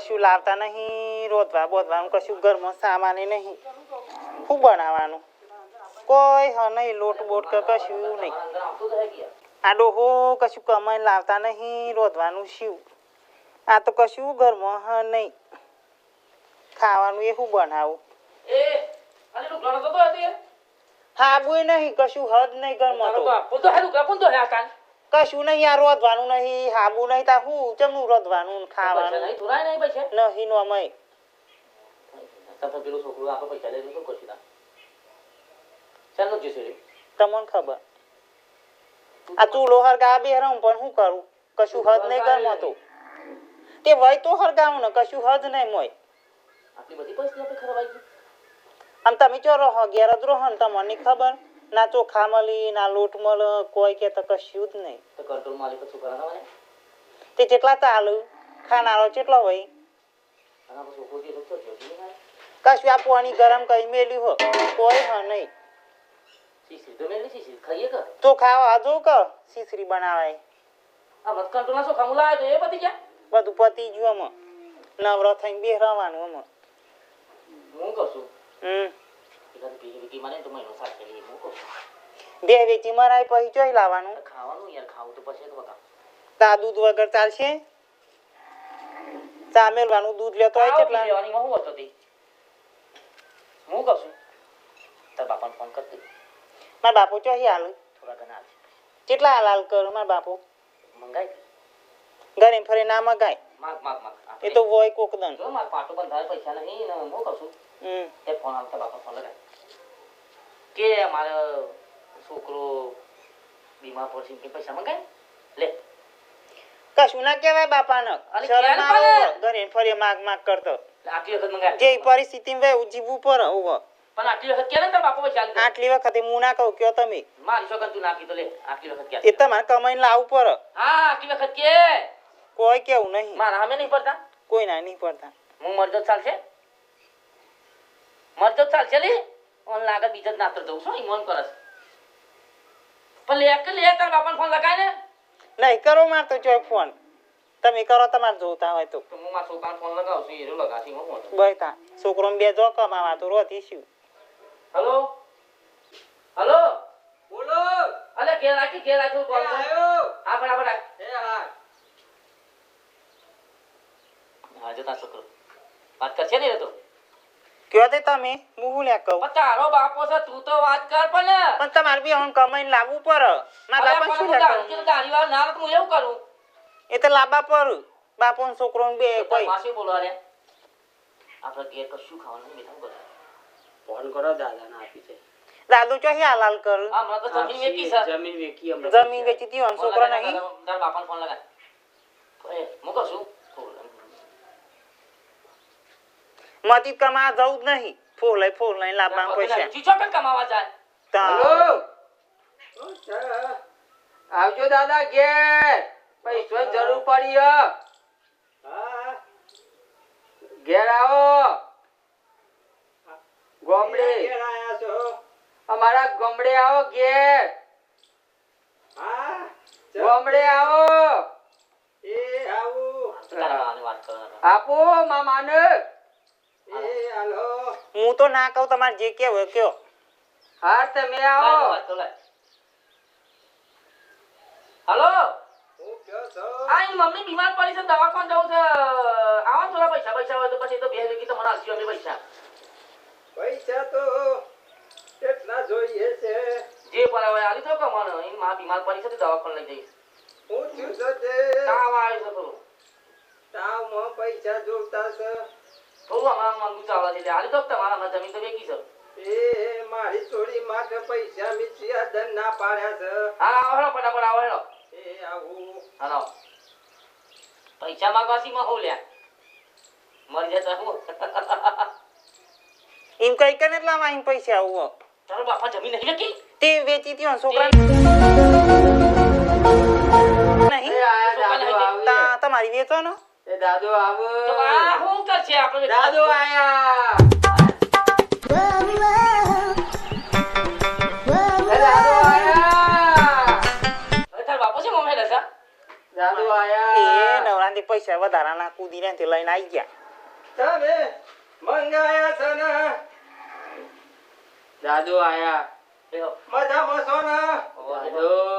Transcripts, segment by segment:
કશું લાવતા નહીં રોધવા બોધવાનું કશું ઘરમાં સામાને નહીં. શું બનાવવાનું? કોઈ હ નહીં લોટ બોટ કે કશું નહીં. આ ડોહો કશું કમાઈને લાવતા નહીં રોધવાનું શિવ આ તો કશું ઘરમાં હ નહીં. ખાવાનું એ શું બનાવું. હા હાબુય નહીં કશું હદ નહીં ઘરમાં તો. કશું નહીં આ રોધવાનું નહીં હાબુ નહીં તા હું ચમનું રોધવાનું ને ખાવાનું. નહીં તુરાય નહીં પછી નહીં નો મય. તમે પેલું છોકરું આપો પૈસા લઈને શું કરશું જીસું રે તમને ખબર. આ તું ચૂલો હરગા બેહરમ પણ શું કરું? કશું હદ નહીં ગરમ હતું તે. વય તો હરગાવું ને કશું હદ નહીં મોય. આટલી બધી પરિસ્થિતિ આપણે ખરાબ આવી ગઈ આમ તમે ચો રહો ઘેર જ રહો ને તમને ખબર? ના ચોખા મળી ના લોટ મળ કોઈ કે તો કશું જ નહીં. તો કંટ્રોલ માલિક શું કરવાના મને તે જેટલા ચાલુ ખાનારો જેટલો હોય. કશું આ પાણી ગરમ કરી મેલ્યું હો કોઈ હ નહીં. તો મેં શીશી ખાઈએ કે? ચોખા આજો કે ખીચડી બનાવાય. આ મત કંટ્રોલ ના ચોખા મુલા તો એ પતી ગયા? બધું પતી ગયું આમાં. નવરો થઈને બેહરવાનું આમાં. હું કશું હમ. મને તો મહિનો સાથ કરી હું બે વેચી મરાય પછી ચોય લાવવાનું? ખાવાનું યાર ખાવું તો પછી તો તા દૂધ વગર ચાલશે? ચા મેળવાનું દૂધ લેતો હોય કેટલા? લેવાની હું હતો તે. હું કહું છું? તાર બાપાને ફોન કર દે. મારા બાપુ ચોય હાલ. થોડા ઘણા હાલ. કેટલા હાલ હાલ કરો મારા બાપુ? મંગાઈ ઘરે ફરે ના મગાય? માગ માગ માગ. એ તો હોય કોક દન. જો માર પાટો બંધાય પૈસા નહીં ને હું કહું છું. હમ. એ ફોન આવતા બાપા ફોન લગાય. કે મારો છોકરો બીમાર પડશે કે પૈસા મંગાય? લે. કશું ના કહેવાય બાપાને. શરમ આવે ઘરે ફરી માગ માગ કરતો. આટલી વખત મંગાય. જે પરિસ્થિતિમાં વહે જીવવું પર હોવ પણ આટલી વખત ક્યારે તાર બાપો ચાલ આટલી વખત હું ના કહું કયો તમે. મારી છોકરા તું નાખી તો લે આટલી વખત એ ક્યારે તમારે કમાઈને લાવવું પડે હા આટલી વખત કે. કોઈ કેવું નહીં. મારા સામે નહીં પડતા? કોઈ ના નહીં પડતા. હું મરજો ચાલશે? મરજો ચાલશે લે. ઓન લાગે બીજા નાતર જવું છું ઈમોન કરસ પણ લે કે લે તાર બાપાને ફોન લગાય ને. નહીં કરો માર તો ચોય ફોન. તમે કરો તમારે જોતા હોય તો. તો હું માર છોકરાને ફોન લગાવું છું એરો લગાવશું હું ફોન. બતા છોકરો બે જો કમાવા તો રોતી શું હલો? હલો? બોલો. અલે કે રાખી કે રાખ્યું કોલ છે? આયો હા બરાબર રાખ હે હા. હા જો છોકરો. વાત કરશે ને તો? કયો તે તમે હું હું લ્યા કહું? તારો બાપો છે તું તો વાત કર પણ. પણ તમારે બી હું કમાઈને લાવવું પડે. ના બાપા શું લ્યા ગાડી કહું? ગાડી ના તો હું એવું કરું? એ તો લાબા પર બાપો ને છોકરો બે કોઈ. માસી બોલવા રે આપણે ઘેર કશું ખાવાનું નહીં બેઠા બધા ફોન કરો દાદાને આપી છે દાદુ ચોહી હે હાલાલ કર? આ તો જમીન વેચી છે. જમીન વેચી હમણાં. જમીન વેચી તી હમ છોકરો નહીં? તાર બાપાને ફોન લગા એ મુકો છું મતી કમા જવું જ નહીં. ફોર લઈ ફોર લઈ લાવવા પૈસા. ચીચો પણ કમાવા જાય. તા. હલો. આવજો દાદા ઘેર. પૈસાની જરૂર પડી હ. ઘેર આવો. ગોમડે. અમારા ગોમડે આવો ઘેર. ગોમડે આવો. આપો મામાની. હું તો ના કહું તમારે જે કે હોય કયો હા તમે આવો. હલો. આ મમ્મી બીમાર પડી છે દવાખાને જવું છે. આવો થોડા પૈસા પૈસા હોય તો પછી તો બે વીકી મને આલજો અમે પૈસા. પૈસા તો કેટલા જોઈએ છે? જે પર હવે આલી તો કમાનો. એની માં બીમાર પડી છે તો દવાખાને લઈ જઈશ. હું થયું છે તે તાવ છે થોડું. તાવમાં પૈસા જોતા છે. થોડું અમારા છે તો તમારા જમીન તો એ મારી પૈસા મિસિયા દન ના પાડ્યા છે. હા આવો ફટાફટ આવો હેડો. એ આવું. હાલો પૈસા માંગવાથી માં હું લ્યા. મરી જતા હું. એમ કઈ કે એટલા માં પૈસા આવું. તારો બાપા જમીન નહીં લખી તે વેચી તી છોકરા. નહીં. તમારી વેચો ને એ દાદો આવો. તો આ શું કરશે આપણે દાદો આયા. દાદો આયા. દાદો દાદુ એ આયા. નવરાંથી પૈસા વધારાના કૂદીને ને લઈને આવી ગયા. તમે મંગાયા છે ને? દાદુ આયા. મજામાં સોના ને? દાદુ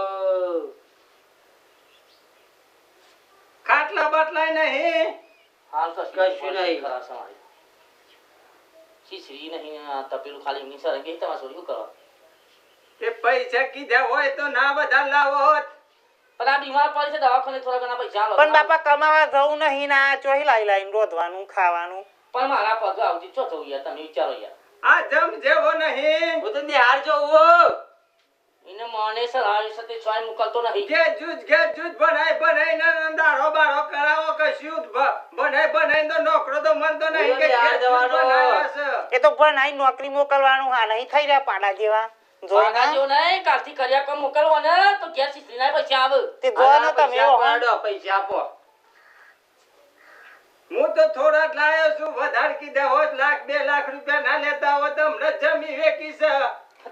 હાલ તો કશું નહીં. ખરા છે મારી. નહીં? તપેલું ખાલી એમની સર તમારે શું કરવા? તે પૈસા કીધા હોય તો ના બધા લાવો પણ બીમાર પડી છે દવાખાને થોડા ઘણા પૈસા. પણ બાપા કમાવા જવું નહીં ના ચોહી લાઈ લાઈને રોધવાનું ખાવાનું. પણ મારા પગ આવતી થવું યાર તમે વિચારો યાર. આ જમ જેવો નહીં હું તો નિહાર જોઉં એને સાથે ચોય મોકલતો નહીં. ઘે જૂજ ઘે જૂજ બનાય બનાય ને દારો બારો કરાવો કશું બનાય બનાય તો નોકરો તો મન તો નહીં કે યાર ઘેર જવાનો. એ તો ભણાઈ નોકરી મોકલવાનું હા નહીં થઈ રહ્યા પાડા જેવા. ના? જેવું નહીં કાલથી કર્યા કામ મોકલવો ને તો ઘેર શીશડીના પૈસા આવે. તે જો ને તમે પૈસા એવો, હા. પાડો, પૈસા આપો. હું તો થોડા જ લાયો છું વધારે કીધા હોત લાખ બે લાખ રૂપિયા ના લેતા હોત તમને હમણાં જ જમી વેકી છે.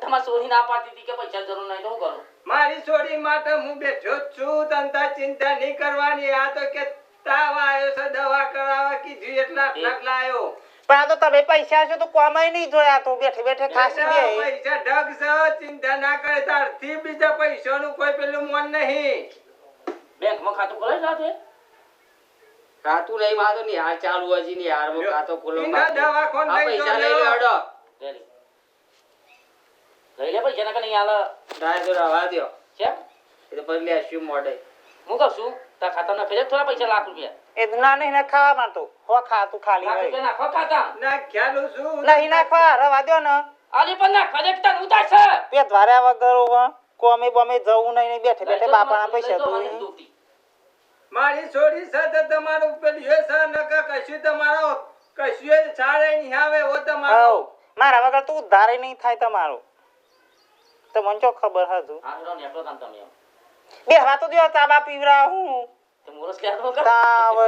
તમારે સોરી ના પાડતી હતી કે પૈસા જરૂર નહીં તો હું કરું? મારી છોડી માટે હું બેઠો છું. તનતા ચિંતા નહીં કરવાની. આ તો કે તાવ આવ્યો છે દવા કરાવવા કીધું એટલા જ લાયો. પણ આ તો તમે પૈસા છો તો કોમાય નહીં જોયા તો બેઠે બેઠે ખાસી બે પૈસા ઢગ છે. ચિંતા ના કરે. તારથી બીજા પૈસાનું કોઈ પેલું મન નહીં. બેંકમાં ખાતું ખોલે સાથે ખાતું લઈ વાંધો નહીં. હાલ ચાલુ હજી નિહારમાં ખાતો ખોલો દવા દવાખાને પૈસા લઈ લો લ્યો. હેડો. લે લે. લઈ લે પૈસા ના કે નહીં હાલે ના તો રવા દ્યો. કેમ? એ તો પછી લેશું મોડે. હું કહું છું તારા ખાતામાં દે થોડા પૈસા લાખ રૂપિયા. એ ના નહીં ના ખાવા માંગતો હો ખા તું ખાલી હોય નાખો ખાતા. ના ખ્યાલું છું. નહીં નાખવા રવા દો ને. આલી પણ ના કલેક્ટર ઉતાર છે પેટ વાર્યા વગર હોવા. કોમે બોમે જવું નહીં ને બેઠે બેઠે બાપાના પૈસા તો. મારી છોડી સાથે તમારું પેલી એ છે નકર કશું તમારો કશું એ છાડે નહીં આવે ઓ તમારો. મારા વગર તો ઉધારે નહીં થાય તમારો. તો મને ચો ખબર હતું. બે હા તો દો તાબા પીવરા હું